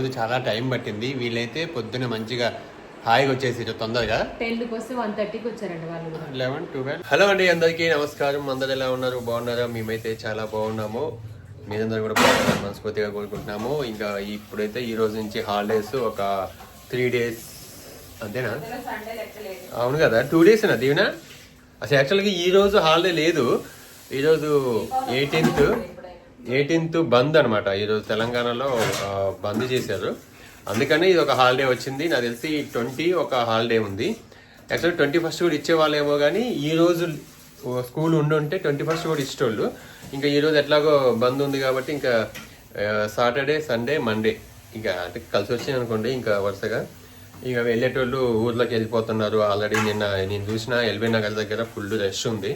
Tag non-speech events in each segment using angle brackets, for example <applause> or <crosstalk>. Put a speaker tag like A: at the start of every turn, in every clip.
A: రోజు చాలా టైం పట్టింది. వీళ్ళైతే పొద్దున మంచిగా హాయిగా వచ్చేసి తొందరగా
B: టెన్కి వస్తే వన్ థర్టీకి వచ్చారండి వాళ్ళు కూడా.
A: Eleven twelve. హలో అండి అందరికీ నమస్కారం. అందరు ఎలా ఉన్నారు? బాగున్నారా? మేమైతే చాలా బాగున్నాము. మీరందరూ కూడా బాగున్నారని మనస్ఫూర్తిగా కోరుకుంటున్నాము. ఇంకా ఇప్పుడైతే ఈ రోజు నుంచి హాలిడేస్ ఒక త్రీ డేస్ అంతేనా? అవును కదా టూ డేస్ నా దీవెనా? అసలు యాక్చువల్గా ఈ రోజు హాలిడే లేదు. ఈరోజు ఎయిటీన్త్ ఎయిటీన్త్ బంద్ అనమాట ఈరోజు తెలంగాణలో బంద్ చేశారు. అందుకని ఇది ఒక హాలిడే వచ్చింది. నాకు తెలిసి ట్వంటీ ఒక హాలిడే ఉంది. యాక్చువల్లీ ట్వంటీ ఫస్ట్ కూడా ఇచ్చేవాళ్ళేమో కానీ ఈ రోజు స్కూల్ ఉండి ఉంటే ట్వంటీ ఫస్ట్ కూడా ఇచ్చేటోళ్ళు. ఇంకా ఈ రోజు ఎట్లాగో బంద్ ఉంది కాబట్టి ఇంకా సాటర్డే సండే మండే ఇంకా అంటే కలిసి వచ్చింది అనుకోండి ఇంకా వరుసగా. ఇక వెళ్ళేటోళ్ళు ఊర్లోకి వెళ్ళిపోతున్నారు. ఆల్రెడీ నిన్న నేను చూసిన ఎల్బీ నగర్ దగ్గర ఫుల్ రష్ ఉంది.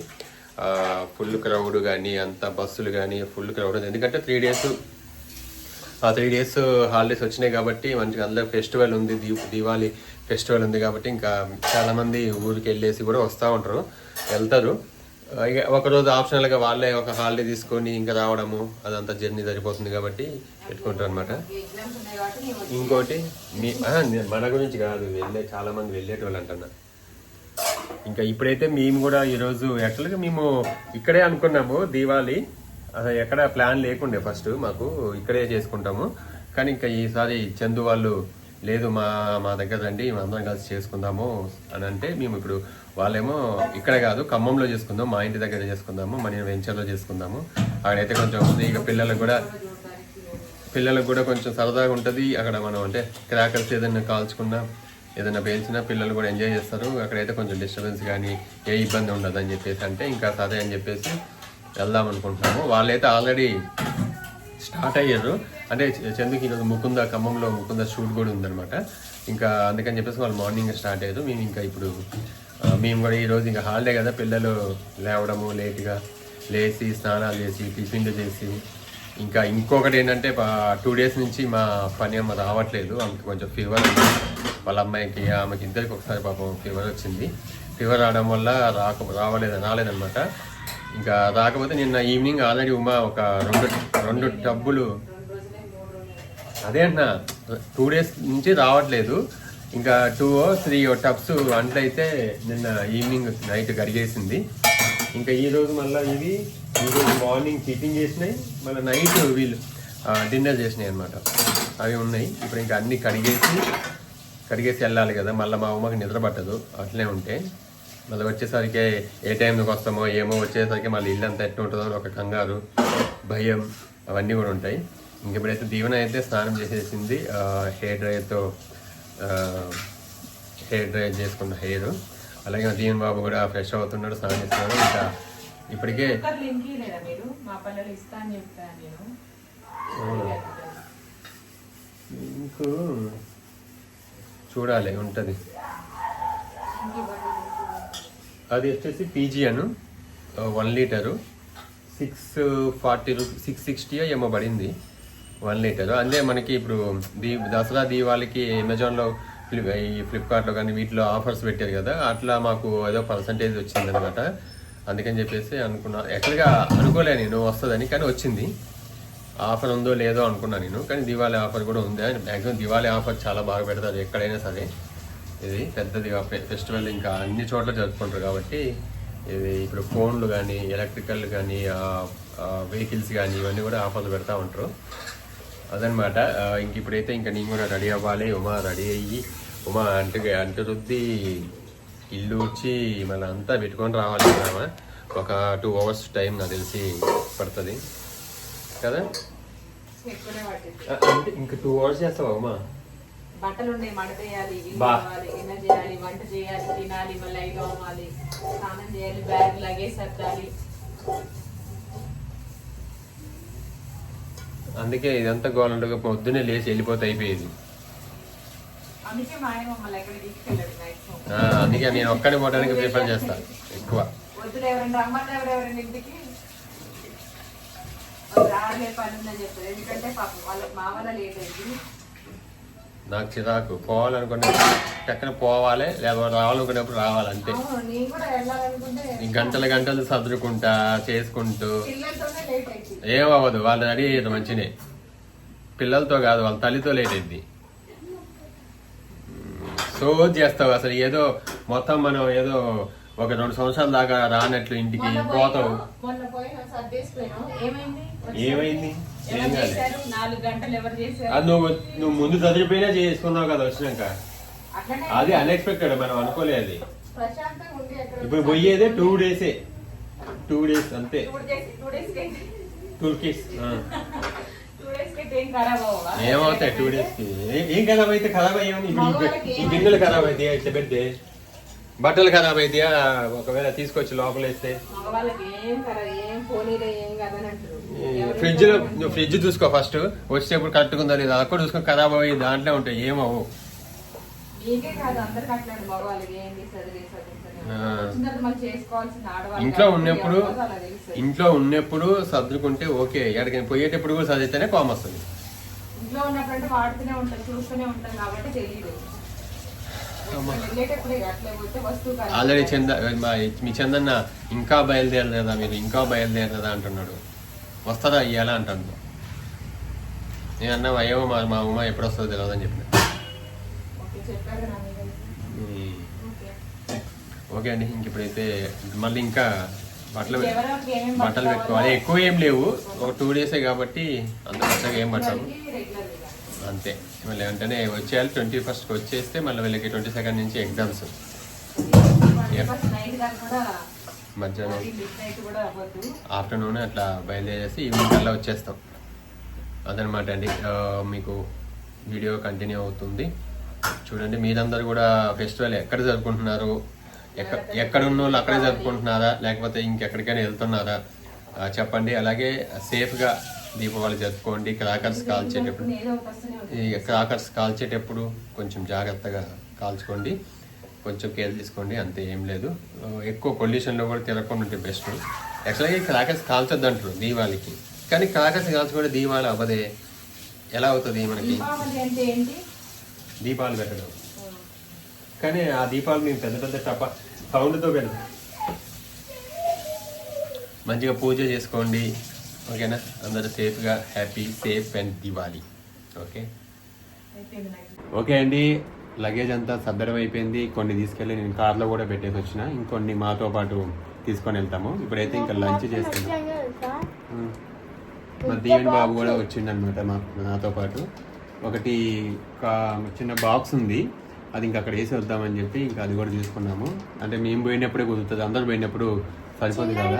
A: ఫుల్ క్రౌడ్ కానీ అంత బస్సులు కానీ ఫుల్ క్రౌడ్ ఎందుకంటే త్రీ డేస్ ఆ త్రీ డేస్ హాలిడేస్ వచ్చినాయి కాబట్టి మంచిగా అందరూ ఫెస్టివల్ ఉంది. దీపావళి ఫెస్టివల్ ఉంది కాబట్టి ఇంకా చాలామంది ఊరికి వెళ్ళేసి కూడా వస్తూ ఉంటారు వెళ్తారు. ఇక ఒకరోజు ఆప్షనల్గా వాళ్ళే ఒక హాలిడే తీసుకొని ఇంకా రావడము అదంతా జర్నీ సరిపోతుంది కాబట్టి పెట్టుకుంటారు అనమాట ఇంకోటి మీ మన గురించి కాదు వెళ్ళే చాలామంది వెళ్ళేటోళ్ళు అంటున్నా. ఇంకా ఇప్పుడైతే మేము కూడా ఈరోజు యాక్చువల్గా మేము ఇక్కడే అనుకున్నాము దీవాళి. ఎక్కడ ప్లాన్ లేకుండే ఫస్ట్ మాకు ఇక్కడే చేసుకుంటాము. కానీ ఇంకా ఈసారి చందు వాళ్ళు లేదు మా మా దగ్గర రండి మేము అందరం కలిసి చేసుకుందాము అని అంటే మేము ఇప్పుడు వాళ్ళేమో ఇక్కడ కాదు ఖమ్మంలో చేసుకుందాం మా ఇంటి దగ్గర చేసుకుందాము మన వెంచర్లో చేసుకుందాము. అక్కడైతే కొంచెం ఉంది ఇక పిల్లలకు కూడా పిల్లలకు కూడా కొంచెం సరదాగా ఉంటుంది. అక్కడ మనం అంటే క్రాకర్స్ ఏదైనా కాల్చుకున్నా ఏదైనా పేల్చినా పిల్లలు కూడా ఎంజాయ్ చేస్తారు. అక్కడైతే కొంచెం డిస్టర్బెన్స్ కానీ ఏ ఇబ్బంది ఉండదు అని చెప్పేసి అంటే ఇంకా సరే అని చెప్పేసి వెళ్దాం అనుకుంటున్నాము. వాళ్ళైతే ఆల్రెడీ స్టార్ట్ అయ్యారు. అంటే చందుకి ఈరోజు ముకుంద ఖమ్మంలో ముకుంద షూట్ కూడా ఉందన్నమాట. ఇంకా అందుకని చెప్పేసి వాళ్ళు మార్నింగ్ స్టార్ట్ అయ్యారు. మేము ఇంకా ఇప్పుడు మేము కూడా ఈరోజు ఇంకా హాలిడే కదా. పిల్లలు లేవడము లేట్గా లేచి స్నానాలు చేసి టిఫిన్లు చేసి ఇంకా ఇంకొకటి ఏంటంటే టూ డేస్ నుంచి మా పని అమ్మ రావట్లేదు. ఆమెకి కొంచెం ఫీవర్ ఉంది. వాళ్ళ అమ్మాయికి ఆమెకి ఇద్దరికి ఒకసారి పాపం ఫీవర్ వచ్చింది. ఫీవర్ రావడం వల్ల రాక రావలేదు రాలేదన్నమాట. ఇంకా రాకపోతే నిన్న ఈవినింగ్ ఆల్రెడీ ఉమా ఒక రెండు రెండు టబ్బులు అదే అన్న టూ డేస్ నుంచి రావట్లేదు. ఇంకా టూ త్రీ టబ్స్ అంట్లయితే నిన్న ఈవినింగ్ నైట్ కడిగేసింది. ఇంకా ఈ రోజు మళ్ళీ ఇవి ఈ రోజు మార్నింగ్ టిఫిన్ చేసినాయి మళ్ళీ నైట్ వీళ్ళు డిన్నర్ చేసినాయి అనమాట అవి ఉన్నాయి. ఇప్పుడు ఇంకా అన్నీ కడిగేసి కడిగేసి వెళ్ళాలి కదా. మళ్ళీ మా అమ్మకి నిద్ర పట్టదు. అట్లే ఉంటే మళ్ళీ వచ్చేసరికి ఏ టైంకి వస్తామో ఏమో వచ్చేసరికి మళ్ళీ ఇల్లు అంతా ఎట్టు ఉంటుందో ఒక కంగారు భయం అవన్నీ కూడా ఉంటాయి. ఇంక ఇప్పుడైతే దీవెన అయితే స్నానం చేసేసింది. హెయిర్ డ్రైతో హెయిర్ డ్రై చేసుకున్న హెయిర్ అలాగే మా దీవెన్ బాబు కూడా ఫ్రెష్ అవుతున్నాడు స్నానం చేస్తున్నాడు. ఇంకా ఇప్పటికే
B: లింక్ లేదా మీరు? మా పిల్లలు ఇస్తా అని చెప్పాను నేను.
A: ఇంకూ చూడాలి ఉంటుంది. అది వచ్చేసి పీజీ అను one litre six forty rupee six sixty ఏమో పడింది. వన్ లీటరు అదే మనకి ఇప్పుడు దీ దసరా దీవాళికి అమెజాన్లో ఫ్లిప్ ఈ ఫ్లిప్కార్ట్లో కానీ వీటిలో ఆఫర్స్ పెట్టారు కదా అట్లా మాకు ఏదో పర్సంటేజ్ వచ్చిందనమాట అందుకని చెప్పేసి అనుకున్నా. యాక్చువల్గా అనుకోలే నేను వస్తుందని కానీ వచ్చింది. ఆఫర్ ఉందో లేదో అనుకున్నా నేను కానీ దివాళీ ఆఫర్ కూడా ఉంది. మ్యాక్సిమం దివాళీ ఆఫర్ చాలా బాగా పెడతారు ఎక్కడైనా సరే. ఇది పెద్ద దివా- ఫెస్టివల్ ఇంకా అన్ని చోట్ల జరుపుకుంటారు కాబట్టి ఇది ఇప్పుడు ఫోన్లు కానీ ఎలక్ట్రికల్ కానీ వెహికల్స్ కానీ ఇవన్నీ కూడా ఆఫర్లు పెడతా ఉంటారు. అదనమాట. ఇంక ఇప్పుడైతే ఇంకా నేను కూడా రెడీ అవ్వాలి. ఉమా రెడీ అయ్యి ఉమా అంటు అంటు రుద్ది ఇల్లు ఊడ్చి మళ్ళీ అంతా పెట్టుకొని రావాలి కదా ఒక టూ అవర్స్ టైం నాకు తెలిసి పడుతుంది. కదా? అంటే ఇంకా టూ అవర్స్ చేస్తావా ఉమా?
B: బట్టలు ఉన్నాయి మడతేయాలి చేయాలి వంట చేయాలి తినాలి మళ్ళీ అవ్వాలి స్నానం చేయాలి బ్యాగ్ లగేజ్ సర్దాలి.
A: అందుకే ఇదంతా గోలంటే పొద్దున్నే లేచి వెళ్ళిపోతే అయిపోయేది.
B: అందుకే
A: నేను ఒక్కడే పోవడానికి ప్రిఫర్ చేస్తా ఎక్కువ.
B: ఎందుకంటే పాపం వాళ్ళకి మా వల్ల లేట్ అయింది.
A: నాకు చిరాకు. పోవాలనుకునే ఎక్కడ పోవాలి లేకపోతే రావాలనుకునేప్పుడు రావాలి అంతే
B: అవును నేను కూడా వెళ్ళాలనుకుంటే
A: ఈ గంటలు గంటలు సర్దుకుంటా చేసుకుంటూ. ఏమవ్వదు వాళ్ళు రెడీ అయ్యేది మంచినే. పిల్లలతో కాదు వాళ్ళ తల్లితో లేట్ అయింది సో చేస్తావు అసలు ఏదో మొత్తం మనం ఏదో ఒక రెండు సంవత్సరాల దాకా రానట్లు ఇంటికి పోతావు.
B: ఏమైంది?
A: ఏం
B: ఎవరు
A: కాదు.
B: చేశారు? నాలుగు గంటలు ఎవరు చేశారు?
A: అది నువ్వు నువ్వు ముందు చదివిపోయినా చేసుకున్నావు కదా వచ్చినాక. అది అన్ఎక్స్పెక్టెడ్ మనం అనుకోలేదు అది. ఇప్పుడు పోయేదే టూ డేసే టూ డేస్ అంతే.
B: టూ డేస్ టూ డేస్కి
A: టూర్కిస్
B: టూ డేస్కి ఏం ఖరాబ్ అవ్వవా?
A: ఏమవుతాయి టూ డేస్కి? ఏ- ఖరాబ్ అయితే ఖరాబ్ అయ్యామని ఇప్పుడు ఈ గిన్నెలు ఖరాబ్ అయితే ఇట్లా పెడితే. బట్టలు ఖరాబ్ అయితే ఒకవేళ తీసుకొచ్చి లోపల వేస్తే
B: మగవాళ్ళకి ఏం ఖరాబ్ ఏం పోనీలే ఏం కదని అంటారు ఎవరు
A: ఫ్రిడ్జ్లో నువ్వు ఫ్రిడ్జ్ చూసుకో ఫస్ట్. వచ్చేటప్పుడు కట్టుకుందా లేదా? అక్కడ చూసుకొని ఖరాబ్ అయ్యి దాంట్లో ఉంటాయి ఏమవు ఇంట్లో ఉన్నప్పుడు. ఇంట్లో ఉన్నప్పుడు సర్దుకుంటే ఓకే. ఎక్కడికి పోయేటప్పుడు కూడా చదివితేనే కోమ వస్తుంది.
B: ఇంట్లో ఉన్నప్పుడు వాడుతూనే చూస్తూనే కాబట్టి తెలియదు వెళ్ళేటప్పుడు ఇక అట్లే పోతే వస్తువు ఖరాబ్
A: ఆల్రెడీ. చంద మా చందన్న ఇంకా బయలుదేరలేదా మీరు? ఇంకా బయలుదేరలేదా అంటున్నాడు. వస్తారా ఇయ్యాలా అంటాను నేను అన్నా అయ్యో మా మా అమ్మ ఎప్పుడు వస్తుందో తెలియదు అని చెప్పిన.
B: ఓకే,
A: అండి ఇంక ఇప్పుడైతే మళ్ళీ ఇంకా బట్టలు బట్టలు పెట్టుకోవాలి. ఎక్కువ ఏం లేవు. ఒక టూ డేసే కాబట్టి అంత పెద్దగా ఏం
B: గా.
A: అంతే. మళ్ళీ వెంటనే వచ్చేయాలి. ట్వంటీ ఫస్ట్కి వచ్చేస్తే మళ్ళీ వీళ్ళకి ట్వంటీ సెకండ్ నుంచి ఎగ్జామ్స్. మధ్యాహ్నం. ఆఫ్టర్నూన్ అట్లా బయలుదేరేసి ఈవినింగ్ అలా వచ్చేస్తాం. అదనమాట అండి. మీకు వీడియో కంటిన్యూ అవుతుంది. చూడండి మీరందరూ కూడా ఫెస్టివల్ ఎక్కడ జరుపుకుంటున్నారు? ఎక్కడ ఎక్కడ ఉన్న వాళ్ళు అక్కడే జరుపుకుంటున్నారా? లేకపోతే ఇంకెక్కడికైనా వెళ్తున్నారా? చెప్పండి. అలాగే సేఫ్గా దీపావళి జరుపుకోండి క్రాకర్స్ కాల్చేటప్పుడు ఈ క్రాకర్స్ కాల్చేటప్పుడు కొంచెం జాగ్రత్తగా కాల్చుకోండి కొంచెం కేర్ తీసుకోండి అంతే ఏం లేదు. ఎక్కువ పొల్యూషన్లో కూడా తిరగకుండా ఉంటే బెస్ట్. యాక్చువల్గా ఈ క్రాకర్స్ కాల్చొద్దు అంటారు దీవాళికి కానీ క్రాకర్స్ కాల్చుకుంటే దీవాళి అవ్వదే. ఎలా అవుతుంది మనకి? దీపాలు పెట్టడం. కానీ ఆ దీపాలు మేము పెద్ద పెద్ద టప సౌండ్తో పెడతాం. మంచిగా పూజ చేసుకోండి. ఓకేనా అందరూ సేఫ్గా happy safe and Diwali okay okay అండి లగేజ్ అంతా సర్దడం అయిపోయింది. కొన్ని తీసుకెళ్ళి నేను కార్లో కూడా పెట్టేసి వచ్చిన. ఇంకొన్ని మాతో పాటు తీసుకొని వెళ్తాము. ఇప్పుడైతే ఇంకా లంచ్ చేస్తున్నాం. ఉం. మా దీవెన్ బాబు కూడా వచ్చిండు అనమాట మా నాతో పాటు. ఒకటి ఒక చిన్న బాక్స్ ఉంది. అది ఇంకా అక్కడ వేసి వద్దామని చెప్పి ఇంకా అది కూడా తీసుకున్నాము. అంటే మేము పోయినప్పుడే కుదురుతుంది. అందరు పోయినప్పుడు సరిపోదు కదా?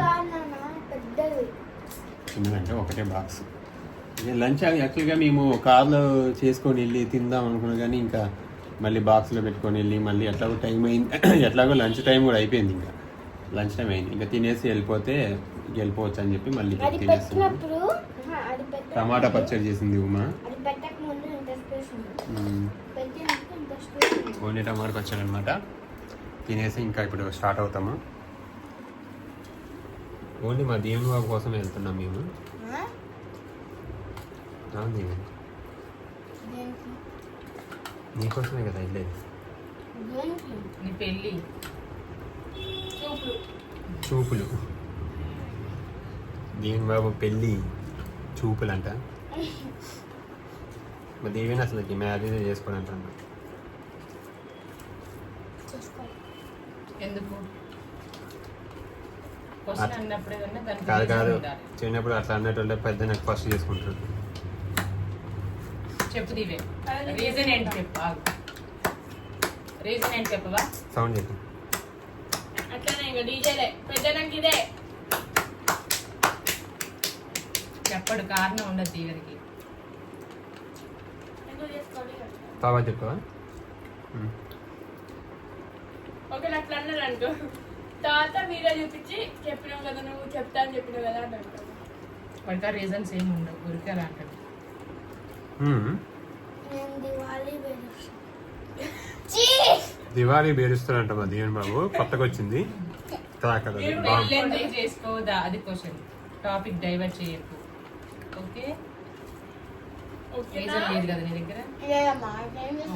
A: చిన్నదంటే ఒకటే బాక్స్ లంచ్ యాక్చువల్గా మేము కార్లో చేసుకొని వెళ్ళి తిందాం అనుకున్నాం కానీ ఇంకా మళ్ళీ బాక్స్లో పెట్టుకొని వెళ్ళి మళ్ళీ ఎట్లాగో టైం అయింది <clears throat> ఎట్లాగో లంచ్ టైం కూడా అయిపోయింది ఇంకా. లంచ్ టైం అయింది. ఇంకా తినేసి వెళ్ళిపోతే వెళ్ళిపోవచ్చు అని చెప్పి మళ్ళీ తినేస్తున్నాం టమాటా పచ్చడి చేసింది ఉమా. ఓన్లీ టమాటా పచ్చడి అనమాట తినేసి ఇంకా ఇప్పుడు స్టార్ట్ అవుతాము? ఓన్లీ మా దేవుని బాబు కోసం వెళ్తున్నాం మేము. నీకోసమే కదా వెళ్ళేది.
B: నీ పెళ్ళి.
C: చూపులు.
A: చూపులు. దేవుని బాబు పెళ్ళి చూపులంట. మా దేవిని అసలు మ్యారేజ్ చేసుకోని అంటున్నా
C: చేసుకోవాలి
B: ఎందుకు?
A: కాదు కాదు. చిన్నప్పుడు అట్లా అన్నట్టు పెద్ద నాకు ఫస్ట్ చేసుకుంటారు.
B: చెప్పు దీవే రీజన్ ఏంటి చెప్పు. రీజన్ ఏంటి చెప్పవా?
A: సౌండ్ చెప్పు.
B: అట్లనే ఇంకా డీజేలే పెద్దనానికి ఇదే. చెప్పడు కారణం ఉండదు దీవెనికి
A: చెప్తావా.
D: ఒకవేళ అట్లా అన్నారు అనుకో తర్వాత మీరే చూపించి చెప్పినావు కదా నువ్వు చెప్తా అని చెప్పినావు కదా అని అంటారు
B: వాడికి రీజన్స్ ఏమి ఉండవు ఊరికే అలా అంటాడు.
C: దివాళీ
A: బేరుస్తారంట మా దేవుని బాబు కొత్తగా వచ్చింది క్రాకర్ అది. బాగుంది.
B: పెళ్ళి ఎందుకు చేసుకోదా? అది క్వశ్చన్ టాపిక్ డైవర్ట్ చేయకు. ఓకే? రీజన్ లేదు కదా నీ దగ్గర?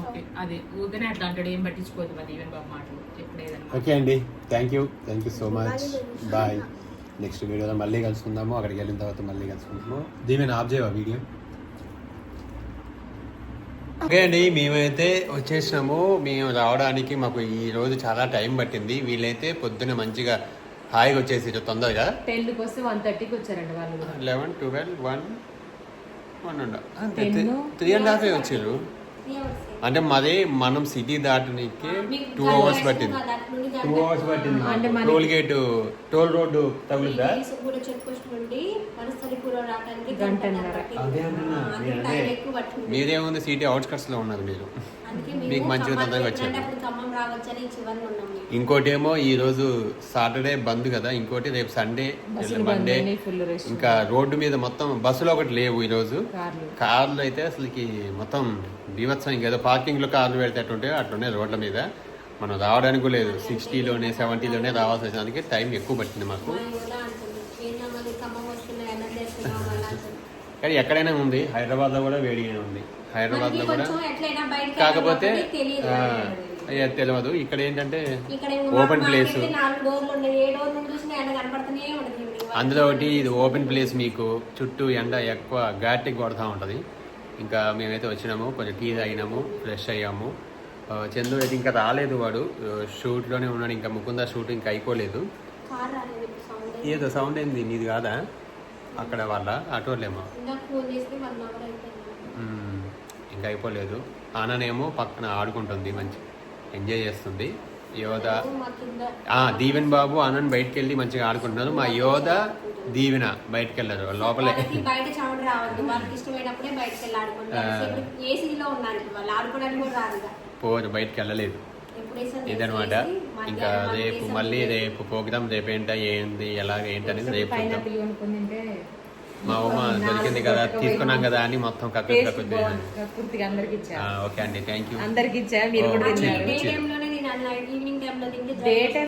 B: ఓకే అదే ఊరికనే అట్లా అంటాడు ఏం పట్టించుకోదు మా దీవెన్ బాబు మాటలు. ఏదన్నా
A: ఓకే అండి. Thank you thank you so much bye next వీడియోలో మళ్ళీ కలుసుకుందాము. అక్కడికి వెళ్ళిన తర్వాత మళ్ళీ కలుసుకుంటాము దీవెన ఆఫ్ చేయవా వీడియో? ఓకే అండి. మేమైతే వచ్చేసినాము. మేము రావడానికి మాకు ఈ రోజు చాలా టైం పట్టింది. వీళ్ళైతే పొద్దున మంచిగా హాయిగా వచ్చేసి తొందరగా
B: టెన్కి వస్తే వన్ థర్టీకి వచ్చారండి వాళ్ళు
A: eleven twelve one one and. Three and half వచ్చారు అంటే మాది మనం సిటీ దాటడానికి టూ అవర్స్ పట్టింది. టూ అవర్స్ పట్టింది టోల్ గేట్ టోల్ రోడ్డు
C: పట్టింది.
A: మీరేముంది సిటీ అవుట్స్కట్స్లో ఉన్నారు మీరు. మీకు
C: ఖమ్మం
A: తొందరగా వచ్చారు. ఇంకోటి ఏమో ఈ రోజు సాటర్డే బంద్ కదా ఇంకోటి రేపు సండే మండే. ఇంకా రోడ్డు మీద మొత్తం బస్సులు ఒకటి లేవు ఈ రోజు
B: కార్లు.
A: కార్లు అయితే అసలుకి మొత్తం బీభత్సం ఇంకేదో పార్కింగ్లో కార్లు పెడితే ఉంటాయి అట్లున్నాయి రోడ్ల మీద. మనం రావడానికి లేదు. సిక్స్టీలోనే సెవెంటీలోనే రావాల్సి వచ్చినందుకే టైం ఎక్కువ పట్టింది మాకు. కానీ ఎక్కడైనా ఉంది. హైదరాబాద్లో కూడా వేడిగానే ఉంది. హైదరాబాద్లో
C: మనకి
A: కూడా కాకపోతే
C: తెలియదు
A: ఆ, అయ్యా తెలియదు. ఇక్కడ ఏంటంటే ఓపెన్ ప్లేస్ అందులో ఒకటి ఇది ఓపెన్ ప్లేస్ మీకు. చుట్టూ ఎండ ఎక్కువ ఘాటి కొడతా ఉంటుంది. ఇంకా మేమైతే వచ్చినాము కొంచెం టీ తాగినాము ఫ్రెష్ అయ్యాము. చందు అయితే ఇంకా రాలేదు వాడు. షూట్లోనే ఉన్నాడు ఇంకా ముకుంద షూట్ ఇంకా అయిపోలేదు. ఏదో సౌండ్ ఏంది నీది కాదా? అక్కడ వాళ్ళ ఆటోలేమో. ఇంకా అయిపోలేదు. ఆననేమో పక్కన ఆడుకుంటుంది మంచి ఎంజాయ్ చేస్తుంది. యోధ. దీవెన్ బాబు ఆనంద్ బయటికి వెళ్ళి మంచిగా ఆడుకుంటున్నారు. మా యోధ దీవెన బయటికి వెళ్ళారు లోపలే.
C: వాళ్ళకి బయట చౌడ రావద్దు. వాళ్ళకి ఇష్టమైనప్పుడే బయటకు వెళ్ళి ఆడుకుంటారు ఏసీలో ఉన్నారు ఇప్పుడు వాళ్ళు? ఆడుకోవడానికి కూడా రాదు ఇక.
A: పోరు బయటికి వెళ్ళలేదు ఇదనమాట. ఇంకా రేపు. మళ్ళీ రేపు ప్రోగ్రామ్ రేపు ఏంటా ఏంది ఎలాగ ఏంటనేది రేపు మా ఉమ్మ దొరికింది కదా తీసుకున్నాం కదా అని మొత్తం కక్కు
B: టేస్ట్
A: కక్కు
B: బాగుంది. పూర్తిగా అందరికి ఇచ్చా
A: ఓకే అండి. Thank you.
B: అందరికి ఇచ్చా మీరు కూడా
A: ఓ,
B: తిన్నారు
C: డే టైంలోనే తినాలి నైట్ ఈవినింగ్ టైంలో తింటే
B: డే